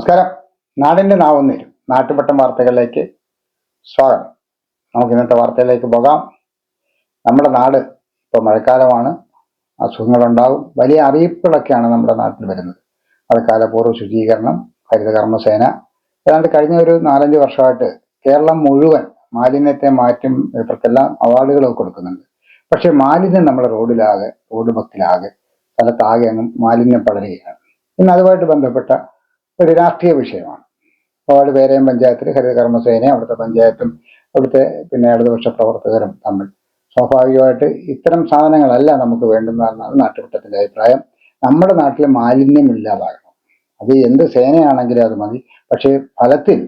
നമസ്കാരം. നാടിന്റെ നാവുന്നേരും നാട്ടുപട്ടം വാർത്തകളിലേക്ക് സ്വാഗതം. നമുക്ക് ഇന്നത്തെ വാർത്തയിലേക്ക് പോകാം. നമ്മുടെ നാട് ഇപ്പോൾ മഴക്കാലമാണ്. അസുഖങ്ങളുണ്ടാകും. വലിയ അറിയിപ്പുകളൊക്കെയാണ് നമ്മുടെ നാട്ടിൽ വരുന്നത്. മഴക്കാലപൂർവ ശുചീകരണം ഹരിതകർമ്മസേന ഏതാണ്ട് കഴിഞ്ഞ ഒരു നാലഞ്ച് വർഷമായിട്ട് കേരളം മുഴുവൻ മാലിന്യത്തെ മാറ്റും ഇവർക്കെല്ലാം അവാർഡുകൾ കൊടുക്കുന്നുണ്ട്. പക്ഷേ മാലിന്യം നമ്മുടെ റോഡിലാകെ റോഡ് ഭക്തിലാകെ സ്ഥലത്താകെ അങ്ങ് മാലിന്യം പടരുകയാണ്. ഇന്ന് അതുമായിട്ട് ബന്ധപ്പെട്ട ഒരു രാഷ്ട്രീയ വിഷയമാണ്. ഒരുപാട് പേരെയും പഞ്ചായത്തിൽ ഹരിത കർമ്മസേനയും അവിടുത്തെ പഞ്ചായത്തും അവിടുത്തെ പിന്നെ ഇടതുപക്ഷ പ്രവർത്തകരും തമ്മിൽ. സ്വാഭാവികമായിട്ട് ഇത്തരം സാധനങ്ങളല്ല നമുക്ക് വേണ്ടുന്നതെന്നാണ് നാട്ടുകൂട്ടത്തിന്റെ അഭിപ്രായം. നമ്മുടെ നാട്ടിൽ മാലിന്യം ഇല്ലാതാകണം. അത് എന്ത് സേനയാണെങ്കിലും അത് മതി. പക്ഷേ ഫലത്തിൽ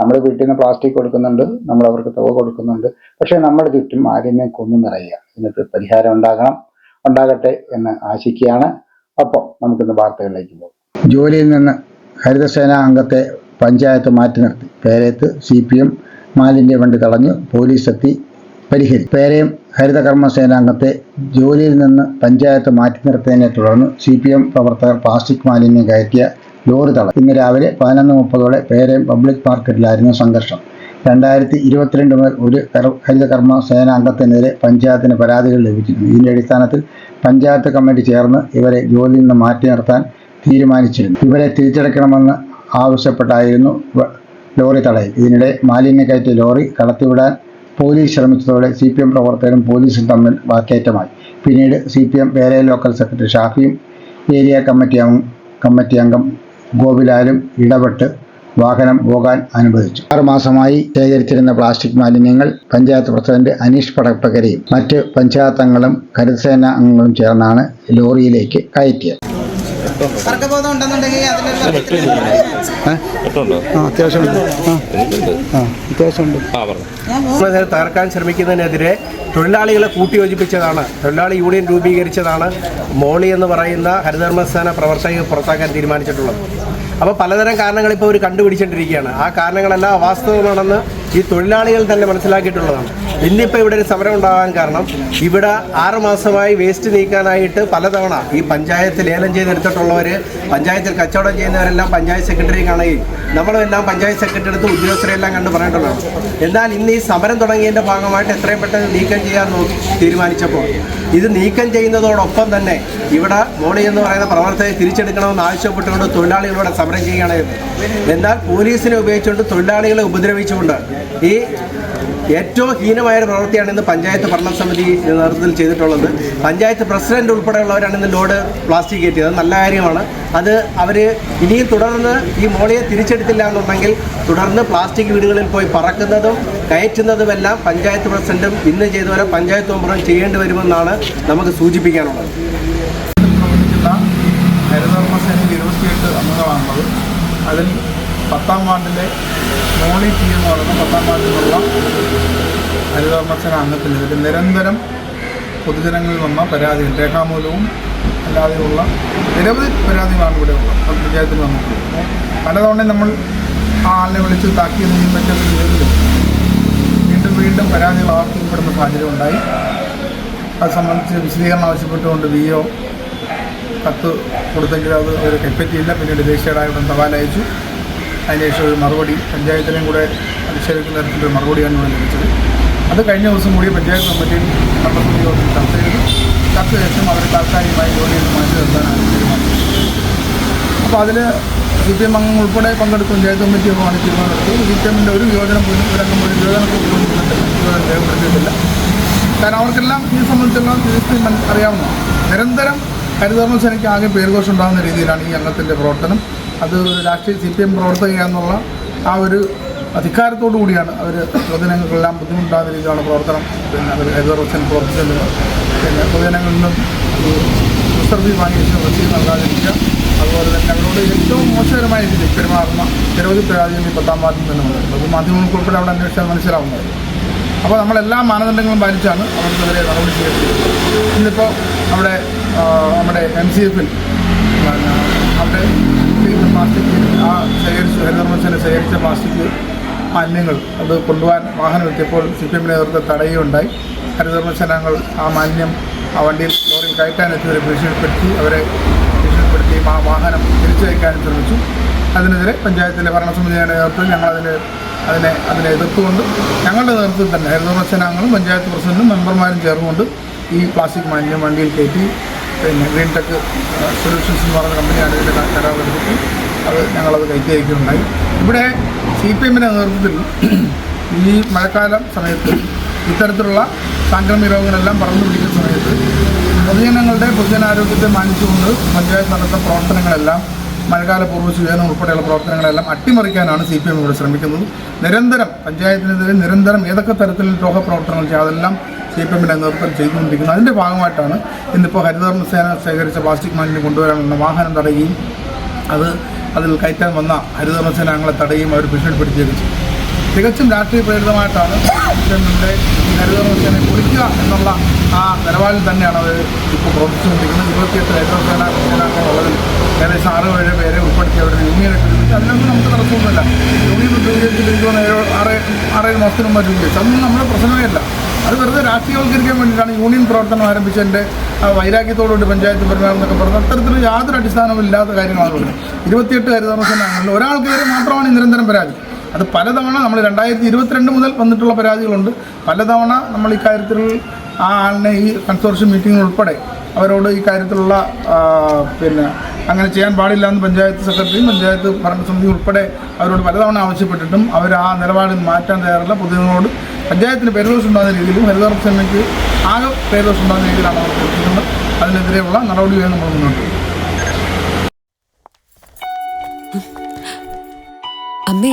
നമ്മൾ വീട്ടിൽ നിന്ന് പ്ലാസ്റ്റിക് കൊടുക്കുന്നുണ്ട് നമ്മൾ അവർക്ക് തുക കൊടുക്കുന്നുണ്ട്. പക്ഷേ നമ്മുടെ ചുറ്റും മാലിന്യം കുന്നു നിറയുക. ഇതിനൊരു പരിഹാരം ഉണ്ടാകണം ഉണ്ടാകട്ടെ എന്ന് ആശിക്കുകയാണ്. അപ്പോൾ നമുക്കിന്ന് വാർത്തകളിലേക്ക് പോകും. ജോലിയിൽ നിന്ന് ഹരിതസേന അംഗത്തെ പഞ്ചായത്ത് മാറ്റി നിർത്തി. പേരയത്ത് സി പി എം മാലിന്യ വണ്ടി തടഞ്ഞു പോലീസ് എത്തി പരിഹരി. പേരയം ഹരിതകർമ്മ സേനാംഗത്തെ ജോലിയിൽ നിന്ന് പഞ്ചായത്ത് മാറ്റി നിർത്തിയതിനെ തുടർന്ന് സി പി എം പ്രവർത്തകർ പ്ലാസ്റ്റിക് മാലിന്യം കയറ്റിയ ലോറി തടഞ്ഞു. ഇന്ന് രാവിലെ പതിനൊന്ന് മുപ്പതോടെ പേരയം പബ്ലിക് മാർക്കറ്റിലായിരുന്നു സംഘർഷം. രണ്ടായിരത്തി ഇരുപത്തിരണ്ട് മുതൽ ഒരു ഹരിതകർമ്മ സേനാംഗത്തിനെതിരെ പഞ്ചായത്തിന് പരാതികൾ ലഭിച്ചിരുന്നു. ഇതിന്റെ അടിസ്ഥാനത്തിൽ പഞ്ചായത്ത് കമ്മിറ്റി ചേർന്ന് ഇവരെ ജോലിയിൽ നിന്ന് മാറ്റി നിർത്താൻ തീരുമാനിച്ചിരുന്നു. ഇവരെ തിരിച്ചടക്കണമെന്ന് ആവശ്യപ്പെട്ടായിരുന്നു ലോറി തടയൽ. ഇതിനിടെ മാലിന്യ കയറ്റിയ ലോറി കടത്തിവിടാൻ പോലീസ് ശ്രമിച്ചതോടെ സി പി എം പ്രവർത്തകരും പോലീസും തമ്മിൽ വാക്കേറ്റമായി. പിന്നീട് സി പി എം പേരെ ലോക്കൽ സെക്രട്ടറി ഷാഫിയും ഏരിയ കമ്മിറ്റി അംഗം കമ്മിറ്റി അംഗം ഗോപിലാലും ഇടപെട്ട് വാഹനം പോകാൻ അനുവദിച്ചു. ആറ് മാസമായി ശേഖരിച്ചിരുന്ന പ്ലാസ്റ്റിക് മാലിന്യങ്ങൾ പഞ്ചായത്ത് പ്രസിഡന്റ് അനീഷ് പടപ്പകരയും മറ്റ് പഞ്ചായത്ത് അംഗങ്ങളും കരുസേന അംഗങ്ങളും ചേർന്നാണ് ലോറിയിലേക്ക് കയറ്റിയത്. തർക്കബോധം ഉണ്ടെന്നുണ്ടെങ്കിൽ തകർക്കാൻ ശ്രമിക്കുന്നതിനെതിരെ തൊഴിലാളികളെ കൂട്ടിയോജിപ്പിച്ചതാണ്. തൊഴിലാളി യൂണിയൻ രൂപീകരിച്ചതാണ് മോളി എന്ന് പറയുന്ന ഹരിതകർമ്മസേന പ്രവർത്തകർ പുറത്താക്കാൻ തീരുമാനിച്ചിട്ടുള്ളത്. അപ്പോൾ പലതരം കാരണങ്ങൾ ഇപ്പോൾ അവർ കണ്ടുപിടിച്ചിട്ടിരിക്കുകയാണ് ആ കാരണങ്ങളെല്ലാം അവാസ്തവമാണെന്ന് ഈ തൊഴിലാളികൾ തന്നെ മനസ്സിലാക്കിയിട്ടുള്ളതാണ്. ഇന്നിപ്പോൾ ഇവിടെ ഒരു സമരം ഉണ്ടാകാൻ കാരണം ഇവിടെ ആറുമാസമായി വേസ്റ്റ് നീക്കാനായിട്ട് പലതവണ ഈ പഞ്ചായത്ത് ലേലം ചെയ്തെടുത്തിട്ടുള്ളവർ പഞ്ചായത്തിൽ കച്ചവടം ചെയ്യുന്നവരെല്ലാം പഞ്ചായത്ത് സെക്രട്ടറി കാണുകയും നമ്മളെല്ലാം പഞ്ചായത്ത് സെക്രട്ടറി അടുത്ത് ഉദ്യോഗസ്ഥരെല്ലാം കണ്ട് പറഞ്ഞിട്ടുള്ളതാണ്. എന്നാൽ ഇന്ന് ഈ സമരം തുടങ്ങിയതിന്റെ ഭാഗമായിട്ട് എത്രയും പെട്ടെന്ന് നീക്കം ചെയ്യാൻ നോക്കി തീരുമാനിച്ചപ്പോൾ ഇത് നീക്കം ചെയ്യുന്നതോടൊപ്പം തന്നെ ഇവിടെ മോളി എന്ന് പറയുന്ന പ്രവർത്തകരെ തിരിച്ചെടുക്കണമെന്ന് ആവശ്യപ്പെട്ടുകൊണ്ട് തൊഴിലാളികളോട് സമരം ചെയ്യുകയാണ് എന്നാൽ പോലീസിനെ ഉപയോഗിച്ചുകൊണ്ട് തൊഴിലാളികളെ ഉപദ്രവിച്ചുകൊണ്ട് ഈ ഏറ്റവും ഹീനമായ ഒരു പ്രവൃത്തിയാണ് ഇന്ന് പഞ്ചായത്ത് ഭരണസമിതി നേതൃത്വത്തിൽ ചെയ്തിട്ടുള്ളത്. പഞ്ചായത്ത് പ്രസിഡന്റ് ഉൾപ്പെടെയുള്ളവരാണ് ഇന്ന് ലോഡ് പ്ലാസ്റ്റിക് കയറ്റിയത്. നല്ല കാര്യമാണ്. അത് അവർ ഇനിയും തുടർന്ന് ഈ മോളിയെ തിരിച്ചെടുത്തില്ല എന്നുണ്ടെങ്കിൽ തുടർന്ന് പ്ലാസ്റ്റിക് വീടുകളിൽ പോയി പറക്കുന്നതും കയറ്റുന്നതുമെല്ലാം പഞ്ചായത്ത് പ്രസിഡന്റും ഇന്ന് ചെയ്തവരെ പഞ്ചായത്ത് മെമ്പറും ചെയ്യേണ്ടി വരുമെന്നാണ് നമുക്ക് സൂചിപ്പിക്കാനുള്ളത്. ഹരിതകർമ്മസേനയിൽ ഇരുപത്തിയെട്ട് അംഗങ്ങളാണുള്ളത്. അതിൽ പത്താം വാർഡിലെ മോളി ടി എന്ന് പറയുന്ന പത്താം വാർഡിലുള്ള ഹരിതകർമ്മസേന നിന്നിട്ട് നിരന്തരം പൊതുജനങ്ങളിൽ വന്ന പരാതികൾ രേഖാമൂലവും അല്ലാതെയുള്ള നിരവധി പരാതികളാണ് ഇവിടെ ഉള്ളത്. പഞ്ചായത്തിൽ വന്നിട്ടുള്ളത് പലതവണ നമ്മൾ ആ ആളിനെ വിളിച്ച് താക്കിയതിനും ചെയ്തെങ്കിലും വീണ്ടും വീണ്ടും പരാതികൾ ആവർത്തിക്കപ്പെടുന്ന സാഹചര്യം ഉണ്ടായി. അത് സംബന്ധിച്ച് വിശദീകരണം ആവശ്യപ്പെട്ടുകൊണ്ട് വി ഒ കത്ത് കൊടുത്തെങ്കിലും അത് അവർ കൈപ്പറ്റിയില്ല. പിന്നീട് ദേശീയയുടെ തപാൽ അയച്ചു. അതിനുശേഷം ഒരു മറുപടി പഞ്ചായത്തിനെയും കൂടെ അധിക്ഷേപിക്കുന്ന തരത്തിലൊരു മറുപടിയാണ് ഇവിടെ ലഭിച്ചത്. അത് കഴിഞ്ഞ ദിവസം കൂടി പഞ്ചായത്ത് കമ്മിറ്റിയിൽ യോഗത്തിൽ ചർച്ച ചെയ്തു. ചർച്ച ശേഷം അവർ താൽക്കാലികമായി ജോലിയിൽ മാറ്റി നിർത്താനാണ് തീരുമാനിച്ചത്. അപ്പോൾ അതിൽ സി പി എം അംഗങ്ങൾ ഉൾപ്പെടെ പങ്കെടുത്ത പഞ്ചായത്ത് കമ്മിറ്റി യോഗമാണ് തീരുമാനമെടുത്തു സി പി എമ്മിന്റെ ഒരു യോജന പോലും ഒരു അംഗം പോലും യോജന രേഖപ്പെടുത്തിയിട്ടില്ല. കാരണം അവർക്കെല്ലാം ഈ സംബന്ധിച്ചുള്ള തീർച്ചയായും അറിയാവുന്നതാണ്. നിരന്തരം ഹരിതകർമ്മസേനയ്ക്ക് ആകെ പേരുദോഷം ഉണ്ടാകുന്ന രീതിയിലാണ് ഈ അംഗത്തിന്റെ പ്രവർത്തനം. അത് ഒരു രാഷ്ട്രീയ സി പി എം പ്രവർത്തകയാണെന്നുള്ള ആ ഒരു അധികാരത്തോടു കൂടിയാണ് അവർ പൊതുജനങ്ങൾക്കെല്ലാം ബുദ്ധിമുട്ടാകുന്ന രീതിയിലാണ് പ്രവർത്തനം. പിന്നെ അവർ ഹരിതകർമ്മസേന പ്രവർത്തിച്ചത് പിന്നെ പൊതുജനങ്ങളിൽ നിന്നും റിസർവ് വാങ്ങിയ റസീത് നൽകാതിരിക്കുക. അതുപോലെ തന്നെ അവരോട് ഏറ്റവും മോശകരമായ രീതിയിൽ പെരുമാറുന്ന നിരവധി പരാതികൾ ഈ പത്താം വാർഡിൽ തന്നെ വന്നിട്ടുണ്ട് അത് മാധ്യമങ്ങൾക്ക് ഉൾപ്പെടെ അവിടെ അന്വേഷിച്ചാൽ മനസ്സിലാവുന്നത്. അപ്പോൾ നമ്മളെല്ലാ മാനദണ്ഡങ്ങളും പാലിച്ചാണ് അവർക്കെതിരെ നടപടി സ്വീകരിച്ചത്. ഇന്നിപ്പോൾ അവിടെ നമ്മുടെ എം സി എഫിൽ അവിടെ പ്ലാസ്റ്റിക് ആ ശേഖരിച്ച ഹരിതകർമ്മസേന ശേഖരിച്ച പ്ലാസ്റ്റിക് മാലിന്യങ്ങൾ അത് കൊണ്ടുപോകാൻ വാഹനം എത്തിയപ്പോൾ സി പി എമ്മിന്റെ നേതൃത്വം തടയുകയുണ്ടായി ഹരിതകർമ്മസേനാംഗങ്ങൾ ആ മാലിന്യം ആ വണ്ടിയിൽ ലോറിയിൽ കയറ്റാൻ എത്തിയവരെ ഭീഷണിപ്പെടുത്തി അവരെ ഭീഷണിപ്പെടുത്തി ആ വാഹനം തിരിച്ചയക്കാനും ശ്രമിച്ചു. അതിനെതിരെ പഞ്ചായത്തിലെ ഭരണസമിതിയുടെ നേതൃത്വത്തിൽ ഞങ്ങളതിന് അതിനെ അതിനെ എതിർത്തുകൊണ്ട് ഞങ്ങളുടെ നേതൃത്വത്തിൽ തന്നെ ഹരിതകർമ്മ പഞ്ചായത്ത് പ്രസിഡന്റും മെമ്പർമാരും ചേർന്നുകൊണ്ട് ഈ പ്ലാസ്റ്റിക് മാലിന്യം വണ്ടിയിൽ കയറ്റി പിന്നെ ഗ്രീൻ ടെക് സൊല്യൂഷൻസ് എന്ന് പറയുന്ന കമ്പനിയാണ് ഇതിന്റെ കരാറെടുത്തിട്ട് ഞങ്ങളത് കയറ്റി അയക്കുകയുണ്ടായി ഇവിടെ സി പി എമ്മിന്റെ നേതൃത്വത്തിൽ ഈ മഴക്കാലം സമയത്ത് ഇത്തരത്തിലുള്ള സാംക്രമിക രോഗങ്ങളെല്ലാം പറന്നു പിടിക്കുന്ന സമയത്ത് പൊതുജനങ്ങളുടെ പൊതുജനാരോഗ്യത്തെ മാനിച്ചുകൊണ്ട് പഞ്ചായത്ത് നടത്തുന്ന പ്രവർത്തനങ്ങളെല്ലാം മഴക്കാല പൂർവ ശുചീകരണം ഉൾപ്പെടെയുള്ള പ്രവർത്തനങ്ങളെല്ലാം അട്ടിമറിക്കാനാണ് സി പി എം ഇവിടെ ശ്രമിക്കുന്നത്. നിരന്തരം പഞ്ചായത്തിനെതിരെ നിരന്തരം ഏതൊക്കെ തരത്തിൽ ദ്രോഹപ്രവർത്തനങ്ങൾ ചെയ്യുക അതെല്ലാം സി പി എമ്മിന്റെ നേതൃത്വം ചെയ്തുകൊണ്ടിരിക്കുന്നത് അതിന്റെ ഭാഗമായിട്ടാണ് ഇന്നിപ്പോൾ ഹരിതകർമ്മ സേന ശേഖരിച്ച പ്ലാസ്റ്റിക് മാലിന്യം കൊണ്ടുവരാനുള്ള വാഹനം തടയുകയും അത് അതിൽ കയറ്റാൻ വന്ന ഹരിതമസേന അങ്ങളെ തടയുകയും അവർ ഭീഷണിപ്പെടുത്തി ചെയ്തു തികച്ചും രാഷ്ട്രീയ പ്രേരിതമായിട്ടാണ് നമ്മുടെ ഈ ഹരിതകർമ്മ സേനയെ എന്നുള്ള ആ നിലപാടിൽ തന്നെയാണ് അവർ ഇപ്പോൾ പ്രവർത്തിച്ചുകൊണ്ടിരിക്കുന്നത്. ഇരുപത്തിയെട്ട് ഹരിതമസേന സേന സേനാംഗങ്ങളുള്ളതിൽ ഏകദേശം ആറ് ഏഴ് പേരെ ഉൾപ്പെടുത്തി അവരുടെ യൂണിയനൊക്കെ രൂപീകരിച്ചു അതിനൊന്നും നമുക്ക് തടസ്സമൊന്നുമില്ല. യൂണിയൻ രൂപീകരിച്ചിട്ട് എനിക്ക് തോന്നുന്നു ആറ് ആറേഴ് മാസത്തിന് മുമ്പ് അതൊന്നും നമ്മുടെ പ്രശ്നമേ അല്ല. അത് വെറുതെ രാഷ്ട്രീയവൽക്കരിക്കാൻ വേണ്ടിയിട്ടാണ് യൂണിയൻ പ്രവർത്തനം ആരംഭിച്ചതിന്റെ വൈരാഗ്യത്തോടുകൂടി പഞ്ചായത്ത് പെരുമാറുന്നൊക്കെ പറഞ്ഞത് അത്തരത്തിൽ യാതൊരു അടിസ്ഥാനവും ഇല്ലാത്ത കാര്യങ്ങളാണ് ഇരുപത്തിയെട്ട് ഹരിതകർമ്മ സേനാംഗങ്ങളിൽ ഒരാൾക്കെതിരെ മാത്രമാണ് നിരന്തരം പരാതി. അത് പലതവണ നമ്മൾ രണ്ടായിരത്തി ഇരുപത്തിരണ്ട് മുതൽ വന്നിട്ടുള്ള പരാതികളുണ്ട്. പലതവണ നമ്മൾ ഇക്കാര്യത്തിൽ ആ ആളിനെ ഈ കൺസോർഷ്യം മീറ്റിംഗിൽ ഉൾപ്പെടെ അവരോട് ഈ കാര്യത്തിലുള്ള പിന്നെ അങ്ങനെ ചെയ്യാൻ പാടില്ല എന്ന് പഞ്ചായത്ത് സെക്രട്ടറിയും പഞ്ചായത്ത് ഭരണസമിതി ഉൾപ്പെടെ അവരോട് പലതവണ ആവശ്യപ്പെട്ടിട്ടും അവർ ആ നിലപാടിൽ മാറ്റാൻ തയ്യാറില്ല. പൊതുജനങ്ങളോട് പഞ്ചായത്തിന് പേരുദോഷം ഉണ്ടാകുന്ന രീതിയിലും ഹരിതകർമ്മ സേനയ്ക്ക് ആകെ പേരുദോഷം ഉണ്ടാകുന്ന രീതിയിലാണ് അവർ പ്രവർത്തിക്കുന്നത്. അതിനെതിരെയുള്ള നടപടിയാണ് നമ്മൾ മുന്നോട്ട് അമ്മേ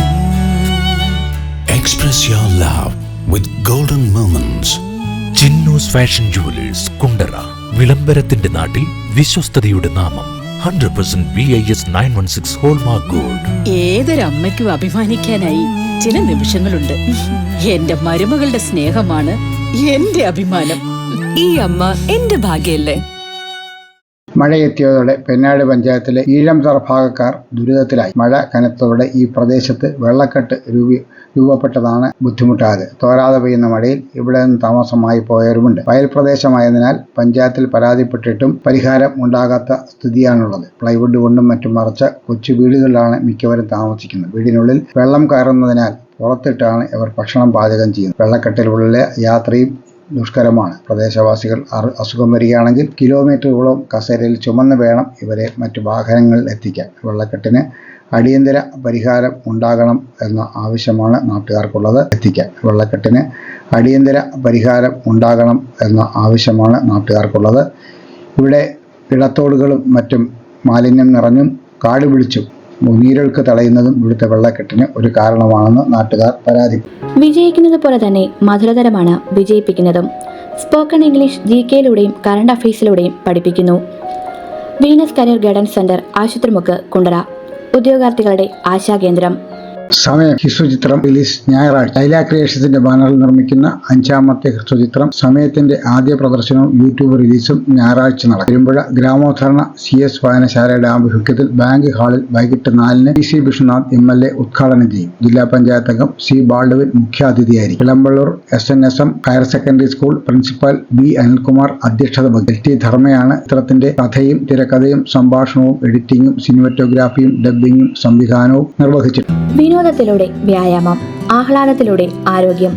Express your love with golden moments. Chinnus fashion jewellers Kundara വിളംബരത്തിന്റെ നാട്ടിൽ വിശ്വസ്തതയുടെ നാമം hundred percent B I S nine one six hallmark gold ഏതൊരമ്മയ്ക്കും അഭിമാനിക്കാനായി ചില നിമിഷങ്ങളുണ്ട്. എന്റെ മരുമകളുടെ സ്നേഹമാണ് എന്റെ അഭിമാനം. ഈ അമ്മ എന്റെ ഭാഗ്യല്ലേ? മഴയെത്തിയതോടെ പെന്നാട് പഞ്ചായത്തിലെ ഈഴംതറ ഭാഗക്കാർ ദുരിതത്തിലായി. മഴ കനത്തോടെ ഈ പ്രദേശത്ത് വെള്ളക്കെട്ട് രൂപീ രൂപപ്പെട്ടതാണ് ബുദ്ധിമുട്ടായത്. തോരാതെ പെയ്യുന്ന മഴയിൽ ഇവിടെ നിന്ന് താമസമായി പോയവരുമുണ്ട്. വയൽ പ്രദേശമായതിനാൽ പഞ്ചായത്തിൽ പരാതിപ്പെട്ടിട്ടും പരിഹാരം ഉണ്ടാകാത്ത സ്ഥിതിയാണുള്ളത്. പ്ലൈവുഡ് കൊണ്ടും മറ്റും മറച്ച കൊച്ചു വീടുകളിലാണ് മിക്കവരും താമസിക്കുന്നത്. വീടിനുള്ളിൽ വെള്ളം കയറുന്നതിനാൽ പുറത്തിട്ടാണ് ഇവർ ഭക്ഷണം പാചകം ചെയ്യുന്നത്. വെള്ളക്കെട്ടിലുള്ള യാത്രയും ദുഷ്കരമാണ്. പ്രദേശവാസികൾ അസുഖം വരികയാണെങ്കിൽ കിലോമീറ്ററുകളോളം കസേരയിൽ ചുമന്ന് വേണം ഇവരെ മറ്റു വാഹനങ്ങളിൽ എത്തിക്കാൻ. വെള്ളക്കെട്ടിന് അടിയന്തര പരിഹാരം ഉണ്ടാകണം എന്ന ആവശ്യമാണ് നാട്ടുകാർക്കുള്ളത്. എത്തിക്കാൻ. വെള്ളക്കെട്ടിന് അടിയന്തര പരിഹാരം ഉണ്ടാകണം എന്ന ആവശ്യമാണ് നാട്ടുകാർക്കുള്ളത്. ഇവിടെ ഇടത്തോടുകളും മറ്റും മാലിന്യം നിറഞ്ഞും കാട് പിടിച്ചും നീരൊഴുക്ക് തടയുന്നതും ഇവിടുത്തെ വെള്ളക്കെട്ടിന് ഒരു കാരണമാണെന്ന് നാട്ടുകാർ പരാതി വിജയിക്കുന്നത് പോലെ തന്നെ മധുരതരമാണ് വിജയിപ്പിക്കുന്നതും. സ്പോക്കൺ ഇംഗ്ലീഷ് ജി കെയിലൂടെയും കറണ്ട് അഫയേഴ്സിലൂടെയും പഠിപ്പിക്കുന്നു. വീനസ് കരിയർ ഗൈഡൻസ് സെന്റർ ആശുപത്രിമുക്ക് കുണ്ടറ. ഉദ്യോഗാർത്ഥികളുടെ ആശാകേന്ദ്രം. സമയം ഹ്രസ്വചിത്രം റിലീസ് ഞായറാഴ്ച. ലൈല ക്രിയേഷൻസിന്റെ ബാനറിൽ നിർമ്മിക്കുന്ന അഞ്ചാമത്തെ ഹ്രസ്വചിത്രം സമയത്തിന്റെ ആദ്യ പ്രദർശനവും യൂട്യൂബ് റിലീസും ഞായറാഴ്ച നടക്കും. പെരുമ്പുഴ ഗ്രാമോദ്ധാരണ സി എസ് വായനശാലയുടെ ആഭിമുഖ്യത്തിൽ ബാങ്ക് ഹാളിൽ വൈകിട്ട് നാലിന് P C Vishwanath M L A ഉദ്ഘാടനം ചെയ്യും. ജില്ലാ പഞ്ചായത്ത് അംഗം C Baldwin മുഖ്യാതിഥിയായിരിക്കും. Elampalloor S N S M higher secondary school principal B Anilkumar അധ്യക്ഷത വഹിക്കും. ടി ധർമ്മയാണ് ചിത്രത്തിന്റെ കഥയും തിരക്കഥയും സംഭാഷണവും എഡിറ്റിംഗും സിനിമറ്റോഗ്രാഫിയും ഡബ്ബിംഗും സംവിധാനവും നിർവഹിച്ചിട്ടുണ്ട്. വിനോദത്തിലൂടെ വ്യായാമം ആഹ്ലാദത്തിലൂടെ ആരോഗ്യം.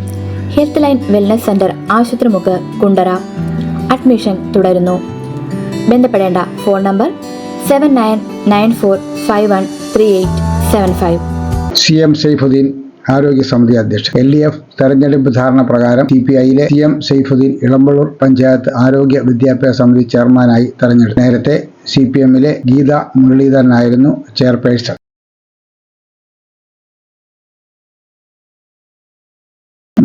ഹെൽത്ത് ലൈൻ വെൽനസ് സെന്റർ ആശുപത്രിമുക്ക് കുണ്ടറ. അഡ്മിഷൻ തുടരുന്നു. ബന്ധപ്പെടേണ്ട phone number seven nine nine four five one three eight seven five. C M Saifuddin ആരോഗ്യ സമിതി അധ്യക്ഷൻ. എൽ ഡി എഫ് തെരഞ്ഞെടുപ്പ് ധാരണ പ്രകാരം സി പി ഐയിലെ സി എം സൈഫുദ്ദീൻ ഇളമ്പള്ളൂർ പഞ്ചായത്ത് ആരോഗ്യ വിദ്യാഭ്യാസ സമിതി ചെയർമാനായി തെരഞ്ഞെടുത്തു. നേരത്തെ സി പി എമ്മിലെ ഗീത മുരളീധരനായിരുന്നു ചെയർപേഴ്സൺ.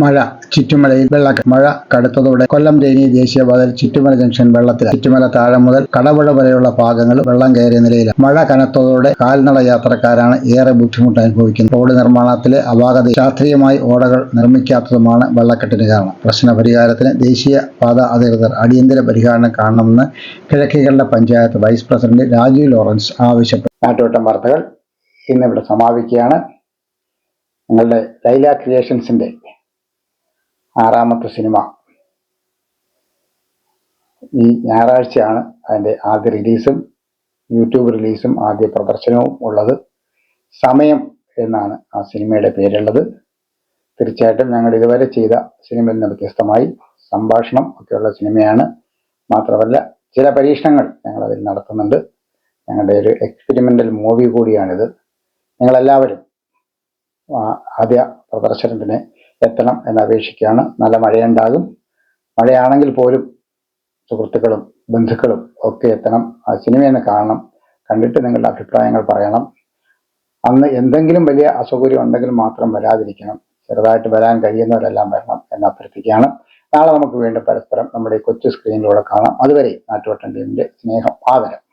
മഴ ചുറ്റുമലയിൽ വെള്ളക്കെട്ട് മഴ കടുത്തതോടെ കൊല്ലം തേനി ദേശീയപാതയിൽ ചുറ്റുമല ജംഗ്ഷൻ വെള്ളത്തിൽ ചുറ്റുമല താഴെ മുതൽ കടപുഴ വരെയുള്ള ഭാഗങ്ങൾ വെള്ളം കയറിയ നിലയിലാണ്. മഴ കനത്തതോടെ കാൽനട യാത്രക്കാരാണ് ഏറെ ബുദ്ധിമുട്ട് അനുഭവിക്കുന്നത്. റോഡ് നിർമ്മാണത്തിലെ അപാകത ശാസ്ത്രീയമായി ഓടകൾ നിർമ്മിക്കാത്തതുമാണ് വെള്ളക്കെട്ടിന് കാരണം. പ്രശ്ന പരിഹാരത്തിന് ദേശീയ പാത അധികൃതർ അടിയന്തര പരിഹാരം കാണണമെന്ന് Kizhakkekanda panchayat vice president Rajeev Lawrence ആവശ്യപ്പെട്ടു. നാട്ടുവട്ടം വാർത്തകൾ ഇന്നിവിടെ സമാപിക്കുകയാണ്. നിങ്ങളുടെ ലൈല ക്രിയേഷൻസിന്റെ ആറാമത്തെ സിനിമ. ഈ ഞായറാഴ്ചയാണ് അതിന്റെ ആദ്യ റിലീസും യൂട്യൂബ് റിലീസും ആദ്യ പ്രദർശനവും ഉള്ളത്. സമയം എന്നാണ് ആ സിനിമയുടെ പേരുള്ളത്. തീർച്ചയായിട്ടും ഞങ്ങൾ ഇതുവരെ ചെയ്ത സിനിമയിൽ നിന്ന് വ്യത്യസ്തമായി സംഭാഷണം ഒക്കെയുള്ള സിനിമയാണ്. മാത്രമല്ല ചില പരീക്ഷണങ്ങൾ ഞങ്ങൾ അതിൽ നടത്തുന്നുണ്ട്. ഞങ്ങളുടെ ഒരു എക്സ്പെരിമെന്റൽ മൂവി കൂടിയാണിത്. നിങ്ങളെല്ലാവരും ആദ്യ പ്രദർശനത്തിന് എത്തണം എന്ന് അപേക്ഷിക്കുകയാണ് നല്ല മഴയുണ്ടാകും. മഴയാണെങ്കിൽ പോലും സുഹൃത്തുക്കളും ബന്ധുക്കളും ഒക്കെ എത്തണം. ആ സിനിമയെന്ന് കാണണം. കണ്ടിട്ട് നിങ്ങളുടെ അഭിപ്രായങ്ങൾ പറയണം. അന്ന് എന്തെങ്കിലും വലിയ അസൗകര്യം ഉണ്ടെങ്കിൽ മാത്രം വരാതിരിക്കണം. ചെറുതായിട്ട് വരാൻ കഴിയുന്നവരെല്ലാം വരണം എന്ന് അഭ്യർത്ഥിക്കുകയാണ്. നാളെ നമുക്ക് വീണ്ടും പരസ്പരം നമ്മുടെ കൊച്ചു സ്ക്രീനിലൂടെ കാണാം. അതുവരെ നാട്ടുവട്ടൻ ടീമിന്റെ സ്നേഹം ആദരം.